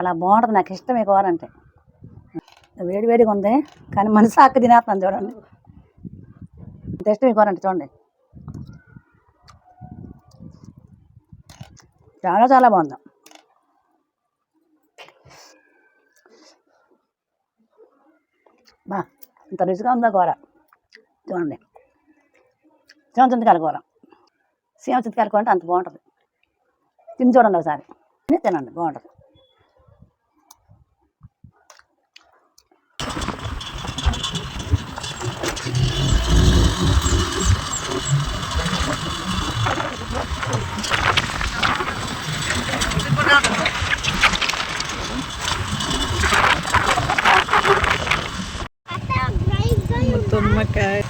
అలా బాగుంటుంది నాకు ఇష్టం ఈ కూర అంటే వేడి వేడిగా ఉంది కానీ మనసు అక్క తినేస్తాను చూడండి. ఇంత ఇష్టం ఈ కూర అంటే చూడండి. చాలా చాలా బాగుంది. బా ఇంత రుచిగా ఉందా కూర? చూడండి. సీమ చింతకాయల కూర. సీమ చింతకాయల కూర అంటే అంత బాగుంటుంది. తిని చూడండి ఒకసారి. తినండి బాగుంటుంది. తుమ్మకాయ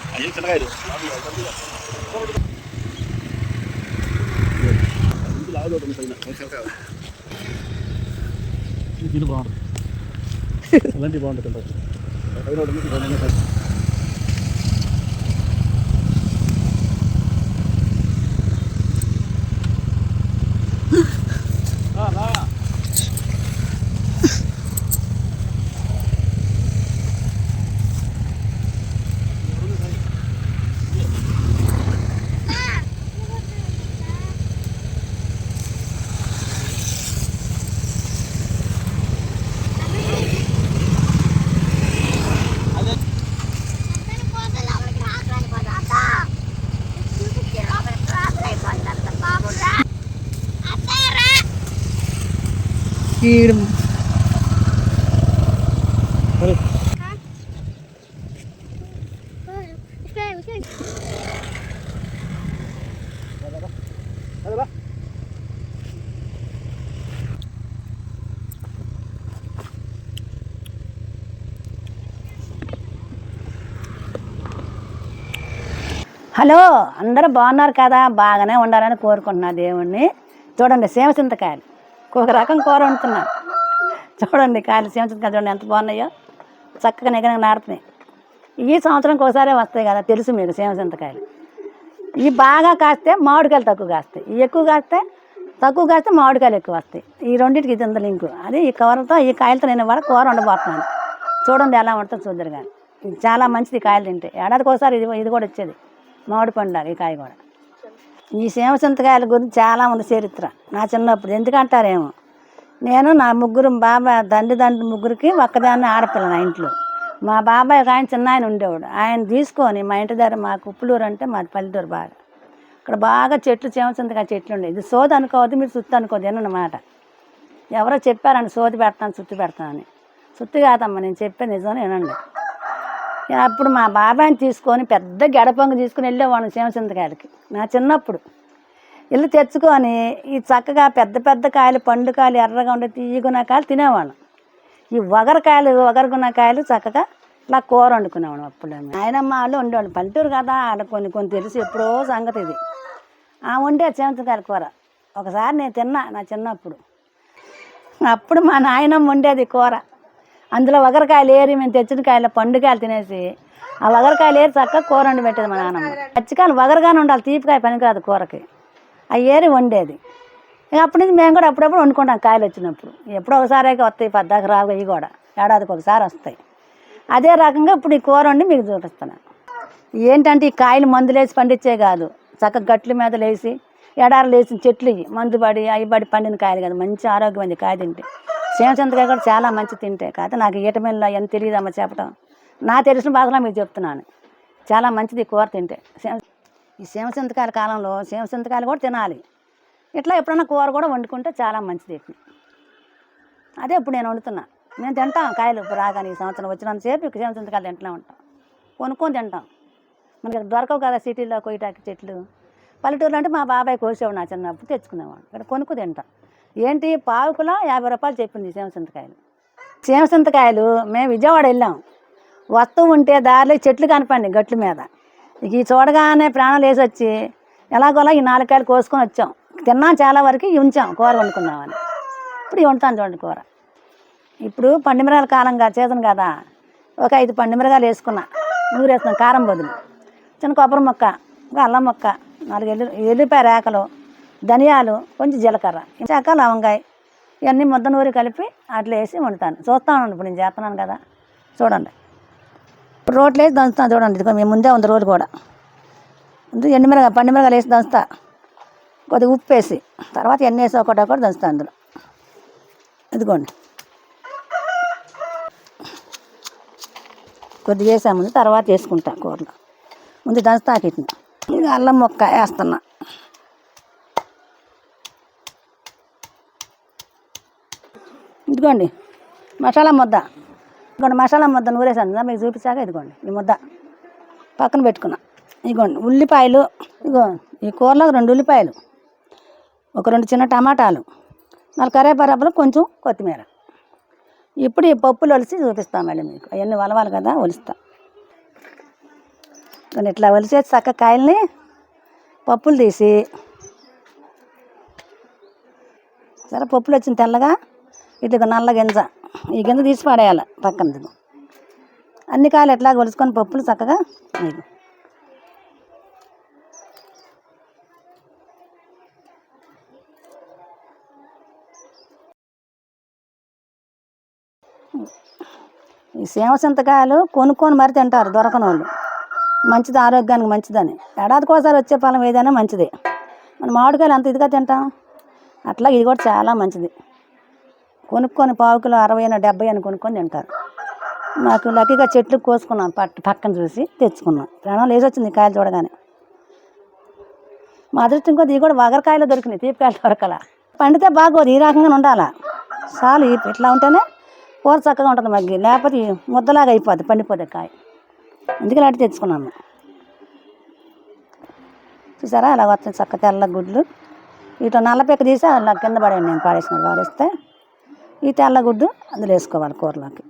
ఇది బాగుంటుంది అలాంటివి బాగుంటుంది ఈడు హలో అందరూ బాగున్నారు కదా? బాగానే ఉండాలని కోరుకుంటున్నా దేవుణ్ణి. చూడండి సేవ చింతకాయలు. ఒక రకం కూర వండుతున్నా. చూడండి కాయలు సీమ కదా చూడండి ఎంత బాగున్నాయో. చక్కగా నిగన నాడుతున్నాయి ఈ సంవత్సరం ఒకసారి వస్తాయి కదా తెలుసు మీకు సీమ ఇవి బాగా కాస్తే మామిడికాయలు తక్కువ కాస్తాయి. ఇవి ఎక్కువ కాస్తే తక్కువ కాస్తే మామిడికాయలు ఎక్కువ వస్తాయి. ఈ రెండింటికి ఇది ఉంది లింకు. అది ఈ కవర్తో ఈ కాయలతో నేను కూడా కూర వండబోతున్నాను. చూడండి ఎలా ఉంటుందో చూద్దరు కానీ ఇది చాలా మంచిది ఈ కాయలు తింటే. ఏడాదికి ఒకసారి ఇది ఇది కూడా వచ్చేది. మామిడి పండుగ ఈ కాయ కూడా. ఈ సీమ చింతకాయల గురించి చాలా ఉంది చరిత్ర నా చిన్నప్పుడు. ఎందుకంటారేమో? నేను నా ముగ్గురు బాబాయ్ దండి దండ్రి ముగ్గురికి ఒక్కదాన్ని ఆడపిల్ల నా ఇంట్లో. మా బాబాయ్ ఒక ఆయన చిన్న ఆయన ఉండేవాడు. ఆయన తీసుకొని మా ఇంటి దగ్గర మా కుప్పులూరు అంటే మాది పల్లెటూరు బాగా. ఇక్కడ బాగా చెట్లు సీమ చెట్లు ఉండేవి ఇది సోది అనుకోవద్దు మీరు సుత్తు అనుకోవద్దు అన్నమాట ఎవరో చెప్పారండి సోది పెడతాను సుత్తు పెడతానని. సుత్తు కాదమ్మా నేను చెప్పే నిజం వినండి. అప్పుడు మా బాబాయ్ని తీసుకొని పెద్ద గడపంగు తీసుకుని వెళ్ళేవాడిని గారికి. నా చిన్నప్పుడు. ఇల్లు తెచ్చుకొని ఈ చక్కగా పెద్ద పెద్ద కాయలు పండు కాయలు ఎర్రగా ఉండే తీయగున్న కాయలు తినేవాళ్ళం. ఈ ఒగరకాయలు ఒగరుగున్న కాయలు చక్కగా ఇట్లా కూర వండుకునేవాడు అప్పుడు ఆయనమ్మ వాళ్ళు ఉండేవాళ్ళు. పల్లెటూరు కదా ఆడ కొన్ని కొన్ని తెలిసి ఎప్పుడో సంగతి ఇది. ఆ వండే సీమచింతకాయల కూర. ఒకసారి నేను తిన్నా నా చిన్నప్పుడు. అప్పుడు మా నాయనమ్మ వండేది కూర. అందులో వగరకాయలు ఏరి మేము తెచ్చిన కాయలు పండుకాయలు తినేసి ఆ వగరకాయలు ఏరి చక్కగా కూర వండి పెట్టేది మా నాన్నమ్మ. పచ్చికాయలు వగరగానే ఉండాలి తీపికాయ పనికిరాదు కూరకి. ఆ ఏరి వండేది. ఇక అప్పటి నుంచి మేము కూడా అప్పుడప్పుడు వండుకుంటాం కాయలు వచ్చినప్పుడు. ఎప్పుడో ఒకసారి వస్తాయి పద్దాకు రావు ఇవి కూడా. ఏడాదికి ఒకసారి వస్తాయి. అదే రకంగా ఇప్పుడు ఈ కూర వండి మీకు చూపిస్తున్నాను ఏంటంటే ఈ కాయలు మందులు వేసి పండించే కాదు. చక్కగా గట్ల మీద లేసి ఎడారులు వేసిన చెట్లు ఇవి. మందు పడి అవి పడి పండిన కాయలు కదా. మంచి ఆరోగ్యమైంది కాయ తింటే. సేమచంతకాయ కూడా చాలా మంచి తింటే. కాదు నాకు ఈటమిన్లు అవన్నీ తెలియదమ్మా చెప్పడం. నా తెలిసిన బాధలో మీకు చెప్తున్నాను. చాలా మంచిది ఈ కూర తింటే. సేమ ఈ సేమచింతకాయల కాలంలో సేమచింతకాయలు కూడా తినాలి. ఇట్లా ఎప్పుడన్నా కూర కూడా వండుకుంటే చాలా మంచిది ఇప్పుడు అదే ఇప్పుడు నేను వండుతున్నా. నేను తింటాం కాయలు ఇప్పుడు రాగానే ఈ సంవత్సరం వచ్చినంతసేపు ఇక సేమచింతకాయలు తింటూనే ఉంటాం. కొనుక్కొని తింటాం. మనకి దొరకవు కదా సిటీలో కొయ్యటాకి చెట్లు. పల్లెటూరులో అంటే మా బాబాయ్ కోసేవాడు నా చిన్నప్పుడు తెచ్చుకునేవాడు. ఇక్కడ కొనుక్కు తింటాం. ఏంటి? పావుకులో యాభై రూపాయలు చెప్పింది సేమచింతకాయలు సేమచింతకాయలు మేము విజయవాడ వెళ్ళాం. వస్తూ ఉంటే దారిలో చెట్లు కనపండి గట్ల మీద. ఇక ఈ చూడగానే ప్రాణాలు వేసి వచ్చి ఎలాగోలా ఈ నాలుగు కోసుకొని వచ్చాం. తిన్నాం చాలా వరకు ఉంచాం కూర వండుకుందామని. ఇప్పుడు వండుతాను చూడండి కూర. ఇప్పుడు పండుమిరగాల కాలంగా సీజన్ కదా. ఒక ఐదు పండుమిరగాలు వేసుకున్నా. నూరు వేసుకున్నాం కారం బదులు. చిన్న కొబ్బరి మొక్క ఒక అల్లం మొక్క నాలుగు ఎల్లి ఎల్లిపాయ రేకలు ధనియాలు కొంచెం జీలకర్ర చాక లవంగాయ ఇవన్నీ ముద్ద నూరి కలిపి అట్లా వేసి వండుతాను. చూస్తాను ఇప్పుడు నేను చేస్తున్నాను కదా. చూడండి. ఇప్పుడు రోట్లు వేసి దంచుతాను చూడండి. ఇదిగో మేము ముందే ఉంది రోజు కూడా. ముందు ఎండుమిరగా పండుమిరగాలు వేసి దంచుతా. కొద్దిగా ఉప్పు వేసి. తర్వాత ఎన్ని వేసి ఒకటి ఒకటి దంచుతాను అందులో. ఇదిగోండి. కొద్దిగా వేసాము ముందు తర్వాత వేసుకుంటా కూరలో. ముందు దంచుతా ఇది అల్లం మొక్క వేస్తున్నా. ఇదిగోండి మసాలా ముద్ద. ఇదిగోండి మసాలా ముద్ద నూరేసాను మీకు చూపించాక ఇదిగోండి ఈ ముద్ద. పక్కన పెట్టుకున్నా. ఇదిగోండి ఉల్లిపాయలు ఇదిగో ఈ కూరలో రెండు ఉల్లిపాయలు ఒక రెండు చిన్న టమాటాలు నాలుగు కరేపరపలు కొంచెం కొత్తిమీర. ఇప్పుడు ఈ పప్పులు ఒలిసి చూపిస్తాం మళ్ళీ మీకు. అవన్నీ వలవాలి కదా ఒలుస్తా. కానీ ఇట్లా ఒలిసేసి చక్క కాయల్ని పప్పులు తీసి సరే పప్పులు వచ్చిన తెల్లగా ఇట్లా నల్ల గింజ. ఈ గింజ తీసి పడేయాలి పక్కన అన్ని కాయలు ఎట్లా కొలుసుకొని పప్పులు చక్కగా మీకు ఈ సేమ చింతకాయలు కొనుక్కొని మరి తింటారు దొరకని వాళ్ళు మంచిది ఆరోగ్యానికి మంచిదని. ఏడాదికోసారి వచ్చే ఫలం ఏదైనా మంచిదే. మన మామిడికాయలు అంత ఇదిగా తింటాం? అట్లా ఇది కూడా చాలా మంచిది. కొనుక్కొని పావు కిలో అరవై అని డెబ్బై అని కొనుక్కొని తింటారు. మాకు లక్కీగా చెట్లు కోసుకున్నాం పట్ పక్కన చూసి తెచ్చుకున్నాం. ప్రాణం లేచి వచ్చింది కాయలు చూడగానే. మా అదృష్టం కొద్ది ఇవి కూడా వగరకాయలు దొరికినాయి తీపికాయలు దొరకల. పండితే బాగోదు ఈ రకంగా ఉండాలా? చాలు ఈ- ఇట్లా ఉంటేనే కూర చక్కగా ఉంటుంది మగ్గి లేకపోతే ఈ ముద్దలాగా అయిపోద్ది పండిపోతే కాయ. అందుకే లాంటి తెచ్చుకున్నాను. చూసారా అలా వస్తుంది చక్క తెల్ల గుడ్లు. ఇటు నల్ల పెక్క తీసి అలా కింద పడేయండి నేను పాడేసిన పాడేస్తే ఈ తెల్లగుడ్డు అందులో వేసుకోవాలి కూరలోకి.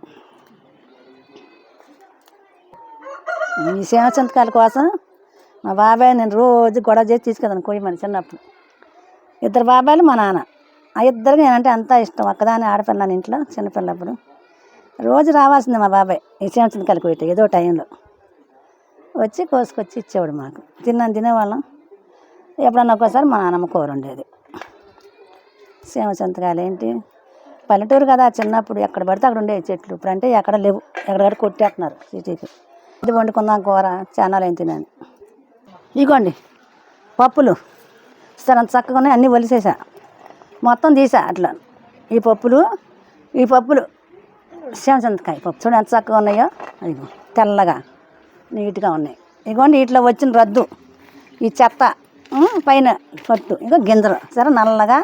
ఈ సేమ కోసం మా బాబాయ్ నేను రోజు గొడవ చేసి తీసుకెళ్ళాను కోయమని చిన్నప్పుడు. ఇద్దరు బాబాయిలు మా నాన్న. ఆ ఇద్దరికి నేనంటే అంత ఇష్టం. ఒక్కదాని ఆడపిల్లని ఇంట్లో చిన్నపిల్లప్పుడు. రోజు రావాల్సింది మా బాబాయ్ ఈ సేమ చింతకాయలు కొయ్యట ఏదో టైంలో. వచ్చి కోసుకొచ్చి ఇచ్చేవాడు మాకు. తిన్నాను తినేవాళ్ళం. ఎప్పుడన్నా ఒక్కోసారి మా నాన్నమ్మ కూర ఉండేది. సేమ చింతకాయలు ఏంటి పల్లెటూరు కదా చిన్నప్పుడు ఎక్కడ పడితే అక్కడ ఉండే చెట్లు. ఇప్పుడు అంటే ఎక్కడ లేవు. ఎక్కడెక్కడ కొట్టేస్తున్నారు సిటీకి. ఇది వండుకుందాం కూర చాలా ఏం తినాను. ఇగోండి పప్పులు. సరే అంత చక్కగా ఉన్నాయి. అన్నీ ఒలిసేసా మొత్తం తీసా అట్లా. ఈ పప్పులు ఈ పప్పులు. చింతకాయ పప్పు. చూడండి ఎంత చక్కగా ఉన్నాయో. ఇదిగో తెల్లగా నీట్గా ఉన్నాయి. ఇగోండి వీటిలో వచ్చిన రద్దు. ఈ చెత్త పైన పట్టు. ఇంకా గింజలు. సరే నల్లగా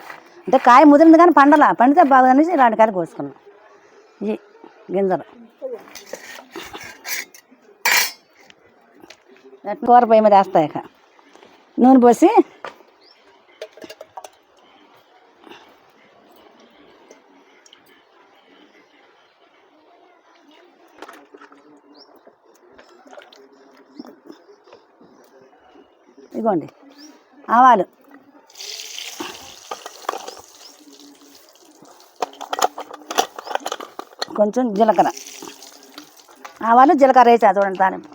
అంటే కాయ ముదిరింది కానీ పండలా. పండితే బాగుందనేసి ఇలాంటి కాయలు కోసుకున్నాం. ఈ గింజలు. కూర పొయ్యి మీద వేస్తాయి నూనె పోసి ఇదిగోండి ఆవాలు. కొంచెం జీలకర్ర. ఆవాలు జీలకర్ర వేసా చూడండి తాలింపు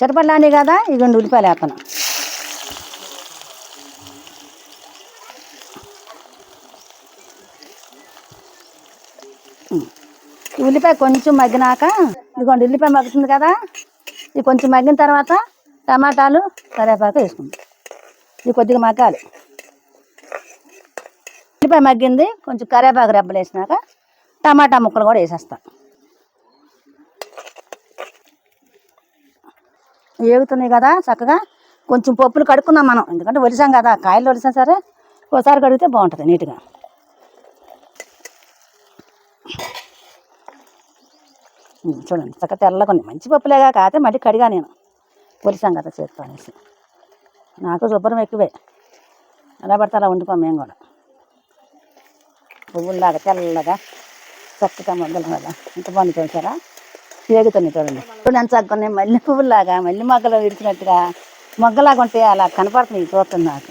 చెటపట్లాండి కదా ఇదిగోండి ఉల్లిపాయలు వేస్తాను ఈ ఉల్లిపాయ కొంచెం మగ్గినాక ఇదిగోండి ఉల్లిపాయ మగ్గుతుంది కదా ఇది కొంచెం మగ్గిన తర్వాత టమాటాలు కరివేపాకు వేసుకుంటాం ఇది కొద్దిగా మగ్గాలి. ఉల్లిపాయ మగ్గింది కొంచెం కరేపాకు రెబ్బలు వేసినాక టమాటా ముక్కలు కూడా వేసేస్తా. ఏగుతున్నాయి కదా చక్కగా కొంచెం పప్పులు కడుక్కున్నాం మనం. ఎందుకంటే ఒలిసాం కదా కాయలు ఒలిసాం సరే ఒకసారి కడిగితే బాగుంటుంది నీట్గా. చూడండి చక్కగా తెల్లకొని మంచి పప్పులేగా కాకపోతే మళ్ళీ కడిగా నేను. ఒలిసాం కదా చేత్తో అనేసి. నాకు శుభ్రం ఎక్కువే. ఎలా పడితే అలా వండుకోం మేము కూడా. పువ్వుల్లాగా తెల్లగా చక్కగా మొగ్గల ఇంత బాగుంది చూసారా ఏగుతున్నాయి చూడండి. ఇప్పుడు ఎంత చక్కని మళ్ళీ మల్లె పువ్వులాగా మల్లె మొగ్గలు విడిచినట్టుగా మొగ్గలాగా ఉంటే అలా కనపడుతుంది చూస్తుంది నాకు.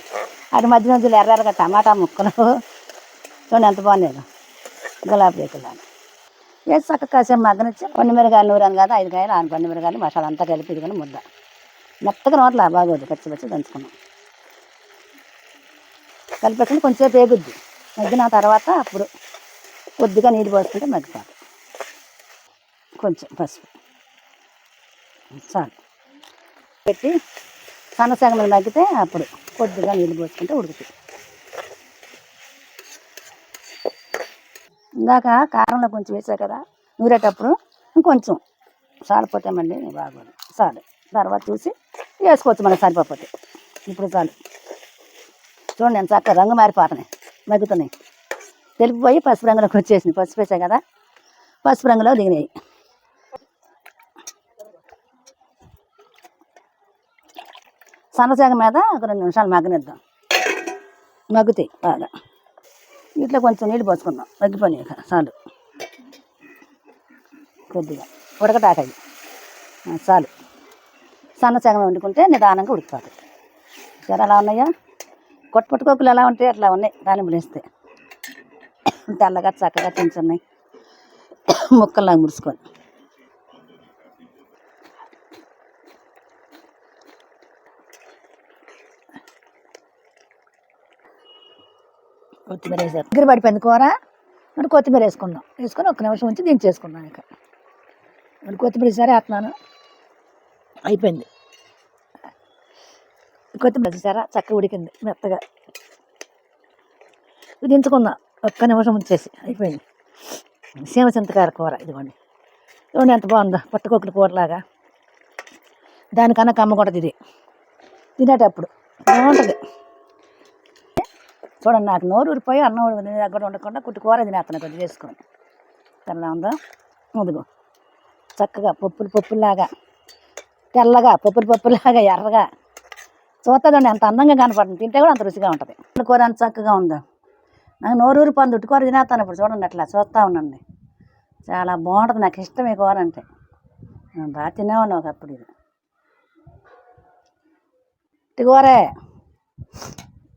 అటు మధ్య మధ్యలో ఎర్రగా టమాటా ముక్కలు. చూడండి ఎంత బాగున్నాయి. గులాబీ రేకులాగా వేసి చక్కగా కాసేపు మగ్గనిచ్చి కొన్ని మిరగాయలు నూరాను కదా ఐదు కాయలు ఆరు కొన్ని మిరగాయలు మసాలా అంతా కలిపి ఇదిగోని ముద్ద. మెత్తగా నోట్ల బాగోదు పచ్చి పచ్చి దంచుకున్నాం. కలిపేసుకుని కొంచెంసేపు వేగుద్ది. మగ్గిన తర్వాత అప్పుడు కొద్దిగా నీళ్ళు పోసుకుంటే మగ్గిపోతుంది కొంచెం పసుపు. చాలు. పెట్టి సన్నసగం మీద మగ్గితే అప్పుడు కొద్దిగా నీళ్ళు పోసుకుంటే ఉడుకుతుంది ఇందాక కారంలో కొంచెం వేసా కదా నూరేటప్పుడు ఇంకొంచెం సాలిపోతే మళ్ళీ బాగోదు. చాలు. తర్వాత చూసి వేసుకోవచ్చు మనం సరిపోతే ఇప్పుడు చాలు. చూడండి ఎంత చక్కగా రంగు మారిపోతున్నాయి. మగ్గుతున్నాయి తెలిపిపోయి పసుపు రంగులోకి వచ్చేసింది పసుపు వేసా కదా? పసుపు రంగులో దిగినాయి. సన్నసేగ మీద ఒక రెండు నిమిషాలు మగ్గనిద్దాం. మగ్గుతాయి బాగా. వీటిలో కొంచెం నీళ్ళు పోసుకుందాం. మగ్గిపోయినాయి చాలు. కొద్దిగా. ఉడకటాకాయి. చాలు. సన్న వండుకుంటే నిదానంగా ఉడికిపోతుంది సరే ఎలా ఉన్నాయా? కొట్టుపట్టుకోకులు ఎలా ఉంటాయి అట్లా ఉన్నాయి. దానిమ్మలు వేస్తే తెల్లగా చక్కగా తింటున్నాయి ముక్కల్లా ముడుచుకొని. కొత్తిమీర వేసారు. దగ్గర పడిపోయింది కూర. మరి కొత్తిమీర వేసుకుందాం. వేసుకొని ఒక్క నిమిషం ఉంచి దించేసుకుందాం ఇక. మరి కొత్తిమీర సరే వేస్తున్నాను. అయిపోయింది. కొత్తిమీర చూసారా? చక్కగా ఉడికింది మెత్తగా. ఇది దించుకుందాం ఒక్క నిమిషం ఉంచేసి. అయిపోయింది. సీమ చింతకాయ కూర ఇదిగోండి. ఇదిగోండి ఎంత బాగుందో. పట్టుకొక్కడి కూరలాగా. దానికన్నా కమ్మకూడదు ఇది. తినేటప్పుడు. బాగుంటుంది. చూడండి నాకు నోరు ఊరిపోయి అన్నం ఉడికి దగ్గర ఉండకుండా కుట్టు కూర తినేస్తాను కొద్దిగా వేసుకొని తెల్ల ఉందా? ముదుగు చక్కగా పప్పులు పప్పులాగా తెల్లగా పప్పులు పప్పులాగా ఎర్రగా. చూస్తుందండి అంత అందంగా కనపడుతుంది తింటే కూడా అంత రుచిగా ఉంటుంది. కూర అంత చక్కగా ఉందా? నాకు నోరు ఊరిపోయింది ఉట్టు తినేస్తాను ఇప్పుడు చూడండి అట్లా చూస్తూ ఉండండి. చాలా బాగుంటుంది నాకు ఇష్టం ఈ కూర అంటే. నేను బాగా తినేవాడిని ఒకప్పుడు ఇది. ఇట్టి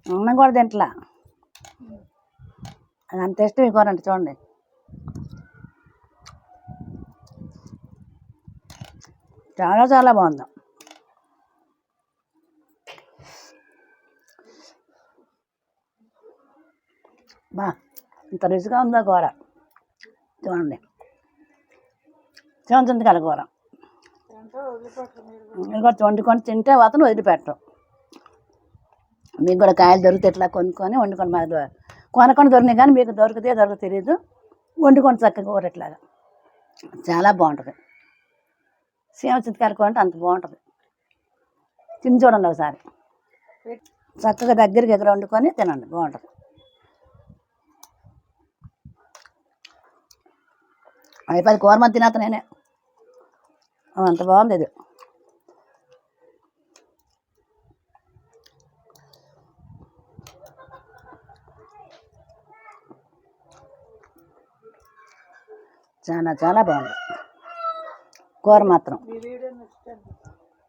అన్నం కూడా తింటలా. అది అంత ఇష్టం ఈ కూర అంటే చూడండి. చాలా చాలా బాగుంది బా ఇంత రుచిగా ఉందో కూర? చూడండి. చూడండి కూర. ఇంకా వండుకొని తింటే అతను వదిలిపెట్టరు. మీకు కూడా కాయలు దొరికితే ఇట్లా కొనుక్కొని వండుకొని మాకు కొనకొని దొరికినాయి కానీ మీకు దొరికితే దొరక తెలియదు వండుకొని చక్కగా కూర ఇట్లాగా. చాలా బాగుంటుంది. సీమ చింతకాయల కూర అంటే అంత బాగుంటుంది. తిని చూడండి ఒకసారి. చక్కగా దగ్గరికి ఎదురు వండుకొని తినండి. బాగుంటుంది. అయిపోయి కూర మంది నేనే. అంత బాగుంది ఇది చాలా చాలా బాగుంది. కూర మాత్రం.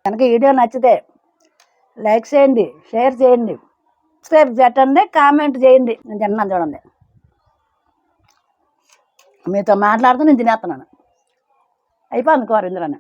కనుక వీడియో నచ్చితే లైక్ చేయండి షేర్ చేయండి సబ్స్క్రైబ్ పెట్టండి కామెంట్ చేయండి. నేను తిన్నాను చూడండి. మీతో మాట్లాడుతూ నేను తినేస్తున్నాను. అయిపోయింది కూర ఇందులోనే